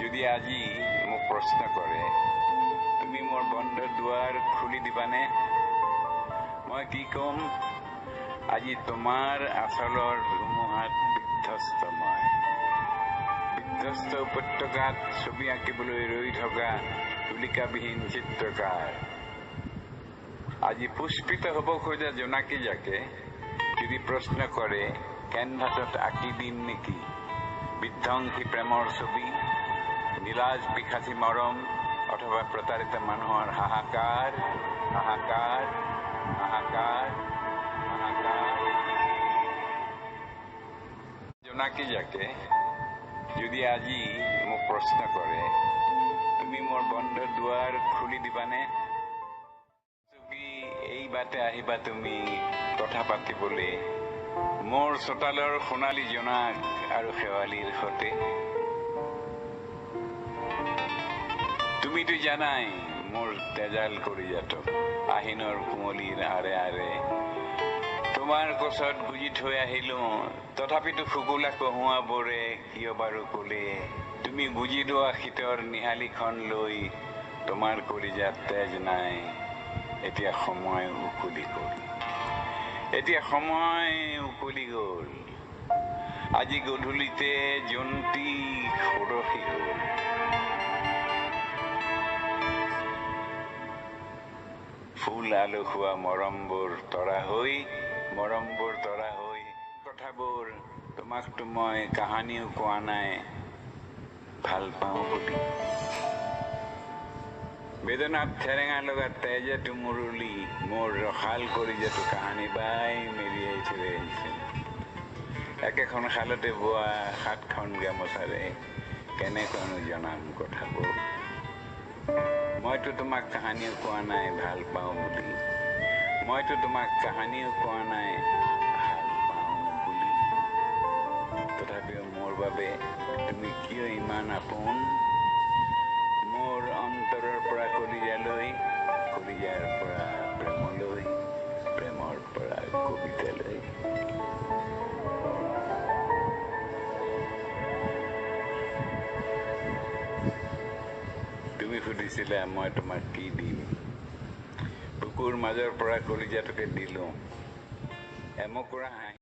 যদি আজি মোক প্ৰশ্ন কৰে, তুমি মোৰ বন্ধ দুৱাৰ খুলি দিবানে? মই কি ক'ম, আজি তোমাৰ আচলৰ ধুমুহাত বিধ্বস্ত মই। বিধ্বস্ত উপত্যকাত ছবি আঁকিবলৈ ৰৈ থকা তুলিকাবিহীন চিত্ৰকাৰ। আজি পুষ্পিত হ'ব খোজা জোনাকী যাকে যদি প্ৰশ্ন কৰে, কেনভাছত আঁকি দিম নেকি? বিধ্বংসী প্ৰেমৰ ছবি, নীলাজ পিখাচী মৰম, অথবা প্ৰতাৰিত মানুহৰ হাহাকাৰ হাহাকাৰ হাহাকাৰ হাহাকাৰ। জোনাকী যাকে, যদি আজি মোক প্ৰশ্ন কৰে, তুমি মোৰ বন্ধ দুৱাৰ খুলি দিবানে? এই বাটে আহিবা তুমি কথা পাতিবলৈ মোৰ চোতালৰ সোণালী জোনাক আৰু শেৱালিৰ সতে। তুমিতো জানাই মোৰ তেজাল কলিজাটো আহিনৰ কুঁৱলীৰ আৰে আৰে। তোমাৰ কোচত গুজি থৈ আহিলো তথাপিতো শুকুলা কহুৱাবোৰে কিয় বাৰু কলে? তুমি গুজি লোৱা শীতৰ নিহালিখন লৈ তোমাৰ কলিজাত তেজ নাই। এতিয়া সময় উকলি গ'ল। এতিয়া সময় উকলি গ'ল। আজি গধূলিতে জন্তি সৰসী হ'ল ফুল আলসুৱা মৰমবোৰ তৰা হৈ মৰমবোৰ তৰা হৈ কথাবোৰ তোমাকতো মই কাহানিও কোৱা নাই। ভাল পাওঁ বুলি। বেদনাত ঠেৰেঙা লগা তেজেটো মুৰুলি মোৰ ৰসাল কৰি যেটো কাহানী বাই মেৰিয়াই থৈ আহিছে একেখন শালতে বোৱা সাতখন গামোচাৰে কেনেকৈনো জনাম কথাবোৰ মইতো তোমাক কাহানিও কোৱা নাই, ভালো পাওঁ বুলি। মইতো তোমাক কাহানিও কোৱা নাই, ভালো পাওঁ বুলি। তথাপিও মোৰ বাবে তুমি কিয় ইমান আপোন? অন্তৰৰ পৰা কলিজালৈ কলিজাৰ পৰা প্ৰেমলৈ প্ৰেমৰ পৰা কবিতালৈ তুমি সুধিছিলা মই তোমাক কি দিম? বুকুৰ মাজৰ পৰা কলিজাটোকে দিলো। এমকুৰা হাঁহি